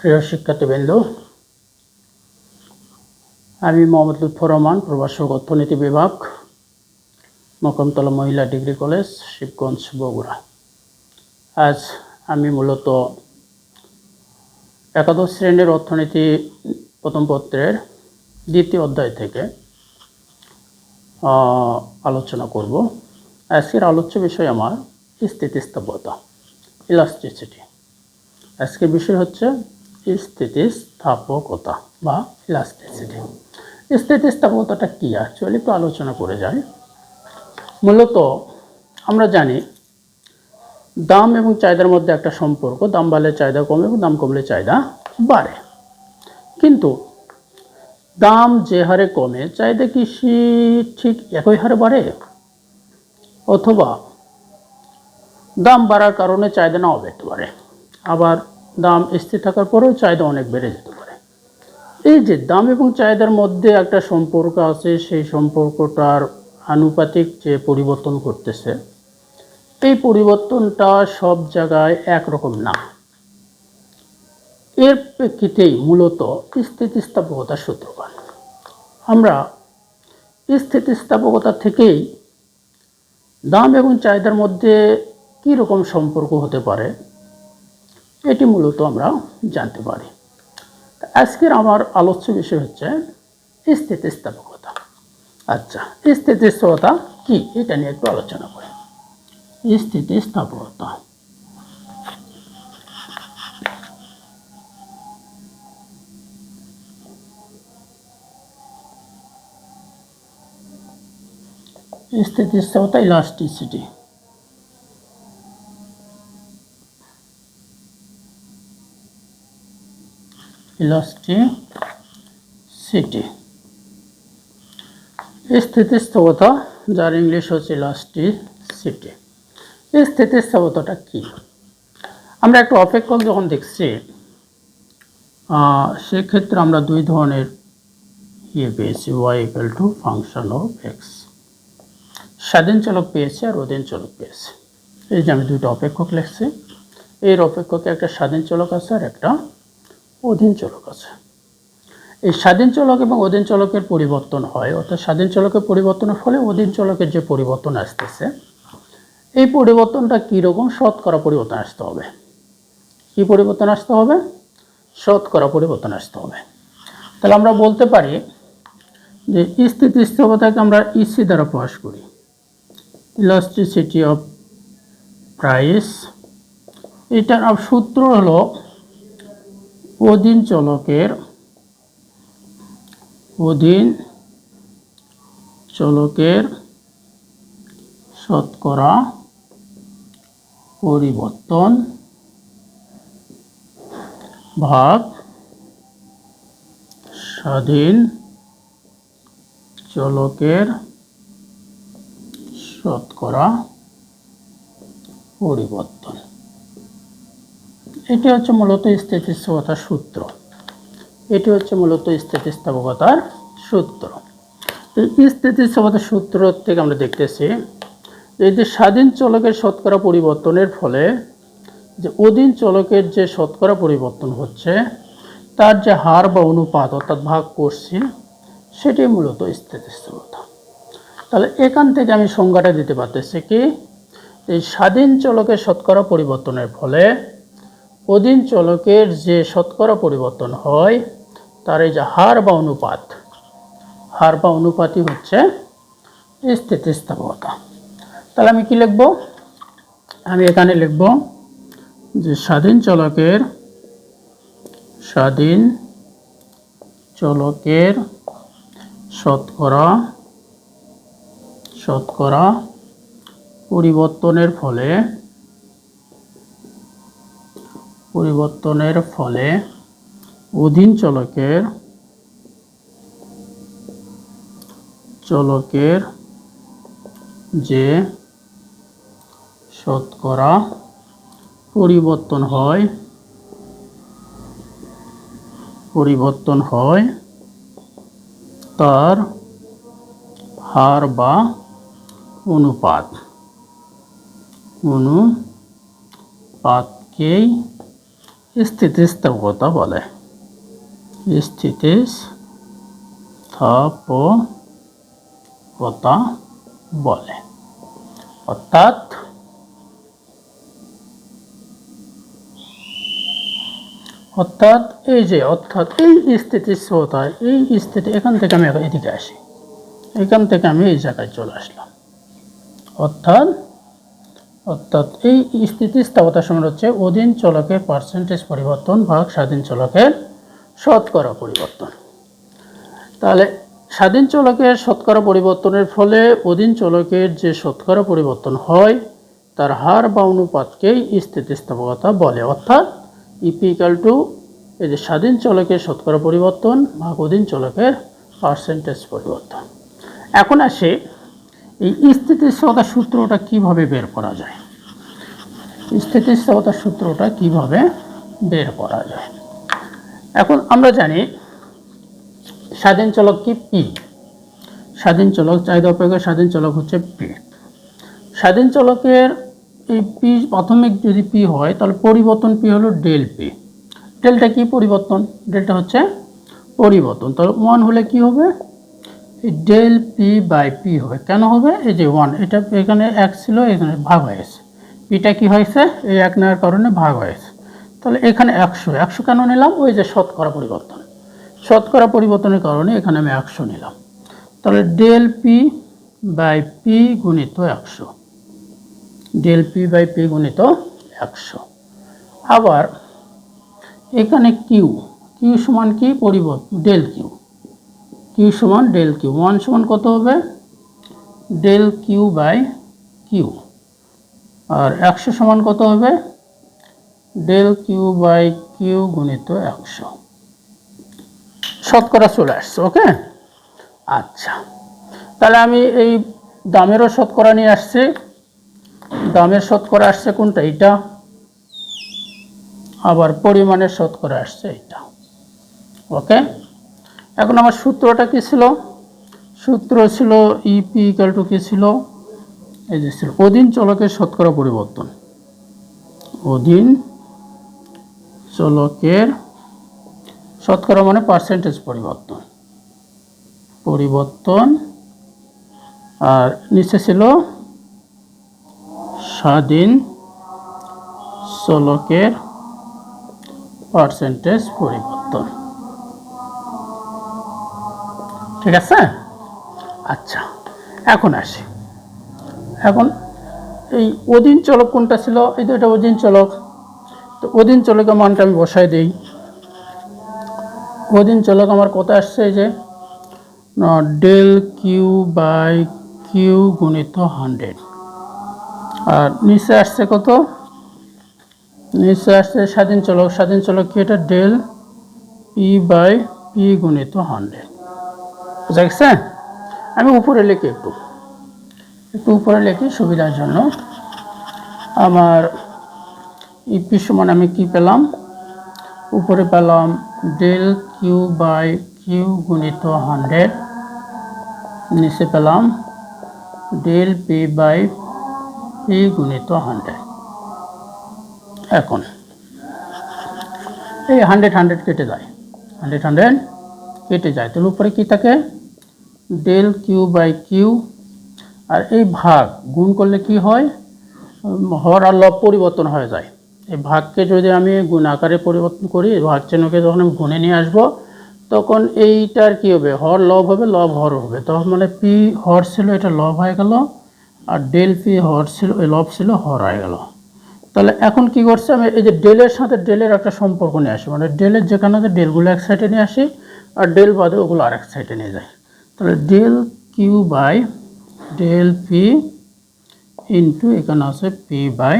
প্রিয় শিক্ষার্থীবৃন্দ, আমি মোহাম্মদ লুৎফর রহমান, প্রভাষক অর্থনীতি বিভাগ মকমতলা মহিলা ডিগ্রি কলেজ, শিবগঞ্জ, বগুড়া। আজ আমি মূলত একাদশ শ্রেণির অর্থনীতি প্রথম পত্রের দ্বিতীয় অধ্যায় থেকে আলোচনা করব। আজকের আলোচ্য বিষয় আমার স্থিতিস্থাপকতা ইলাস্টিসিটি আজকের বিষয় হচ্ছে স্থিতিস্থাপকতা বা ইলাস্টিসিটি স্থিতিস্থাপকতাটা কী অ্যাকচুয়ালি একটু আলোচনা করে যাই। মূলত আমরা জানি দাম এবং চাহিদার মধ্যে একটা সম্পর্ক, দাম বাড়লে চাহিদা কমে এবং দাম কমলে চাহিদা বাড়ে। কিন্তু দাম যে হারে কমে, চাহিদা কি ঠিক একই হারে বাড়ে? অথবা দাম বাড়ার কারণে চাহিদা নাও বেড়তে পারে আবার দাম স্থির থাকার পরেও চাহিদা অনেক বেড়ে যেতে পারে। এই যে দাম এবং চাহিদার মধ্যে একটা সম্পর্ক আছে, সেই সম্পর্কটার আনুপাতিক যে পরিবর্তন ঘটতেছে, এই পরিবর্তনটা সব জায়গায় একরকম না। এর প্রেক্ষিতেই মূলত স্থিতিস্থাপকতার সূত্রপাত। আমরা স্থিতিস্থাপকতা থেকেই দাম এবং চাহিদার মধ্যে কী রকম সম্পর্ক হতে পারে এটি মূলত আমরা জানতে পারি। আজকের আমার আলোচ্য বিষয় হচ্ছে স্থিতিস্থাপকতা। আচ্ছা স্থিতিস্থাপকতা কি? এটা নিয়ে একটু আলোচনা করি। স্থিতিস্থাপকতা। স্থিতিস্থাপকতা ইলাস্টিসিটি ইলাস্টিসিটি স্থিতিস্থাপকতা যার ইংলিশ হচ্ছে ইলাস্টিসিটি এই স্থিতিস্থাপকতাটা কী? আমরা একটা অপেক্ষক যখন দেখছি সেক্ষেত্রে আমরা দুই ধরনের ইয়ে পেয়েছি Y equal to function of X স্বাধীন চলক পেয়েছি আর অধীন চলক পেয়েছি। এই যে আমি দুইটা অপেক্ষক লিখছি, এর অপেক্ষকে একটা স্বাধীন চলক আছে আর একটা অধীন চলক আছে। এই স্বাধীন চলক এবং অধীন চলকের পরিবর্তন হয়, অর্থাৎ স্বাধীন চলকের পরিবর্তনের ফলে অধীন চলকের যে পরিবর্তন আসতেছে, এই পরিবর্তনটা কীরকম? শতকরা পরিবর্তন আসতে হবে। কি পরিবর্তন আসতে হবে? শতকরা পরিবর্তন আসতে হবে। তাহলে আমরা বলতে পারি যে স্থিতিস্থাপকতাকে আমরা ইসি দ্বারা প্রকাশ করি। ইলাস্টিসিটি অফ প্রাইস, এটার সূত্র হলো অধীন চলকের অধীন চলকের শতকরা পরিবর্তন ভাগ স্বাধীন চলকের শতকরা পরিবর্তন। এটি হচ্ছে মূলত স্থিতিস্থাপকতার সূত্র। এটি হচ্ছে মূলত স্থিতিস্থাপকতার সূত্র। এই স্থিতিস্থাপকতার সূত্র থেকে আমরা দেখতেছি এই যে স্বাধীন চলকের শতকরা পরিবর্তনের ফলে যে অধীন চলকের যে শতকরা পরিবর্তন হচ্ছে, তার যে হার বা অনুপাত অর্থাৎ ভাগ করছি, সেটি মূলত স্থিতিস্থাপকতা তাহলে এখান থেকে আমি সংজ্ঞাটা দিতে পারতেছি কি? এই স্বাধীন চলকের শতকরা পরিবর্তনের ফলে অধীন চলকের যে শতকরা পরিবর্তন হয়, তার এই যে হার বা অনুপাত, হার বা অনুপাতই হচ্ছে স্থিতিস্থাপকতা। তাহলে আমি কি লিখব? আমি এখানে লিখব যে স্বাধীন চলকের স্বাধীন চলকের শতকরা শতকরা পরিবর্তনের ফলে পরিবর্তনের ফলে অধীন চলকের চলকের যে শতকরা পরিবর্তন হয় পরিবর্তন হয়, তার হার বা অনুপাত। অনুপাতকেই স্থিতিস্থাপকতা বলে। স্থিতিস্থাপকতা বলে। অর্থাৎ অর্থাৎ এই যে, অর্থাৎ এই স্থিতিস্থাপকতা এই স্থিতি, এখান থেকে আমি এদিকে আসি। এখান থেকে আমি এই জায়গায় চলে আসলাম। অর্থাৎ অর্থাৎ এই স্থিতিস্থাপকতা সমান হচ্ছে অধীন চলকের পার্সেন্টেজ পরিবর্তন ভাগ স্বাধীন চলকের শতকরা পরিবর্তন। তাহলে স্বাধীন চলকের শতকরা পরিবর্তনের ফলে অধীন চলকের যে শতকরা পরিবর্তন হয়, তার হার বা অনুপাতকেই স্থিতিস্থাপকতা বলে। অর্থাৎ ইপিক্যাল টু এই যে স্বাধীন চলকের শতকরা পরিবর্তন ভাগ অধীন চলকের পার্সেন্টেজ পরিবর্তন। এখন আসে এই স্থিতিস্থাপকতার সূত্রটা কীভাবে বের করা যায়? স্থিতিস্থাপকতার সূত্রটা কীভাবে বের করা যায়? এখন আমরা জানি স্বাধীন চলক কি? পি। স্বাধীন চলক চাহিদা অপেক্ষা স্বাধীন চলক হচ্ছে পি। স্বাধীন চলকের এই পি প্রাথমিক যদি পি হয়, তাহলে পরিবর্তন পি হলো ডেল পি। ডেলটা কি পরিবর্তন? ডেলটা হচ্ছে পরিবর্তন। তাহলে ওয়ান হলে কি হবে? ডেল পি বাই পি হবে কেন হবে? এই যে ওয়ান এটা এখানে এক ছিল, এখানে ভাগ হয়েছে পিটা কি হয়েছে? এই এক নেওয়ার কারণে ভাগ হয়েছে তাহলে এখানে একশো একশো কেন নিলাম? ওই যে শতকরা পরিবর্তন। শতকরা পরিবর্তনের কারণে এখানে আমি একশো নিলাম। তাহলে ডেল পি বাই পি গুণিত একশো। ডেল পি বাই পি গুণিত একশো। আবার এখানে কিউ কিউ সমান কি? পরিবর্তন ডেল কিউ কিউ সমান ডেল কিউ ওয়ান সমান কত হবে? ডেল কিউ বাই কিউ আর একশো সমান কত হবে? ডেল কিউ বাই কিউ গুণিত একশো। শতকরা চলে আসছে ওকে আচ্ছা। তাহলে আমি এই দামেরও শতকরা নিয়ে আসছি। দামের শতকরা আসছে কোনটা? এটা আবার পরিমাণের শতকরা আসছে এটা ওকে এখন আমার সূত্রটা কী ছিল? সূত্র ছিল ইপি ইকাল টু কি ছিল? এই যে ছিল, অধীন চলকের শতকরা পরিবর্তন। অধীন চলকের শতকরা মানে পার্সেন্টেজ পরিবর্তন। পরিবর্তন, আর নিচে ছিল স্বাধীন চলকের পার্সেন্টেজ পরিবর্তন। ঠিক আছে? আচ্ছা এখন আসি। এখন এই অধীন চলক কোনটা ছিল? এই তো এটা অধীন চলক। তো অধীন চলকের মানটা আমি বসাই দিই। অধীন চলক আমার কত আসছে এই যে? ডেল কিউ বাই কিউ গুণিত হান্ড্রেড। আর নিচে আসছে কত? নিচে আসছে স্বাধীন চলক। স্বাধীন চলক কি এটা? ডেল পি বাই পি গুণিত হান্ড্রেড। বুঝা গেছে আমি উপরে লিখি একটু। একটু উপরে লিখি সুবিধার জন্য। আমার ইপি সমান আমি কি পেলাম? উপরে পেলাম ডেল কিউ বাই কিউ গুণিত হান্ড্রেড। নিচে পেলাম ডেল পি বাই পি গুণিত হান্ড্রেড। এখন এই হান্ড্রেড হান্ড্রেড কেটে যায়। হান্ড্রেড হান্ড্রেড কেটে যায়। তাহলে উপরে কী থাকে? ডেল কিউ বাই কিউ আর এই ভাগ গুণ করলে কি হয়? হর আর লব পরিবর্তন হয়ে যায়। এই ভাগকে যদি আমি গুণ আকারে পরিবর্তন করি ভাগ চিহ্নকে যখন আমি গুণে নিয়ে আসব, তখন এইটার কি হবে? হর লব হবে, লব হর হবে। তখন মানে পি হর ছিল, এটা লব হয়ে গেল। আর ডেল পি হর ছিল লব ছিল, হর হয়ে গেল। তাহলে এখন কি করছে আমি? এই যে ডেলের সাথে ডেলের একটা সম্পর্ক নিয়ে আসি। মানে ডেলের যেখানে ডেলগুলো এক সাইডে নিয়ে আসি। আর ডেল বাদে ওগুলো আর এক সাইডে নিয়ে যায়। তাহলে del Q by del P into এখানে আছে P by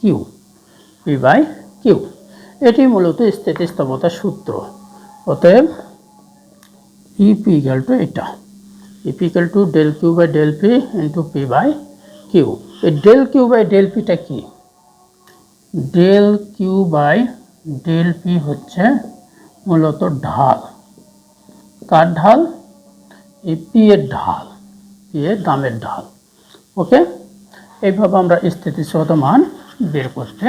Q P by Q এটি মূলত স্থিতিস্থাপকতার সূত্র। অতএব ইপি ইকাল টু এটা। EP equal to del Q by del P into P by Q এই ডেল কিউ বাই ডেল পিটা কি? Del Q by del P হচ্ছে মূলত ঢাল। কার ঢাল? এই পি এর ঢাল পি এর দামের ঢাল। ওকে? এইভাবে আমরা স্থিতিশীলতা মান বের করতে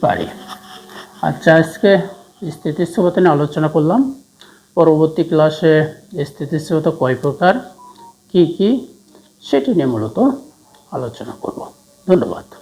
পারি। আচ্ছা আজকে স্থিতিস্থাপকতা নিয়ে আলোচনা করলাম। পরবর্তী ক্লাসে স্থিতিস্থাপকতা কয় প্রকার, কী কী, সেটি নিয়ে মূলত আলোচনা করব। ধন্যবাদ।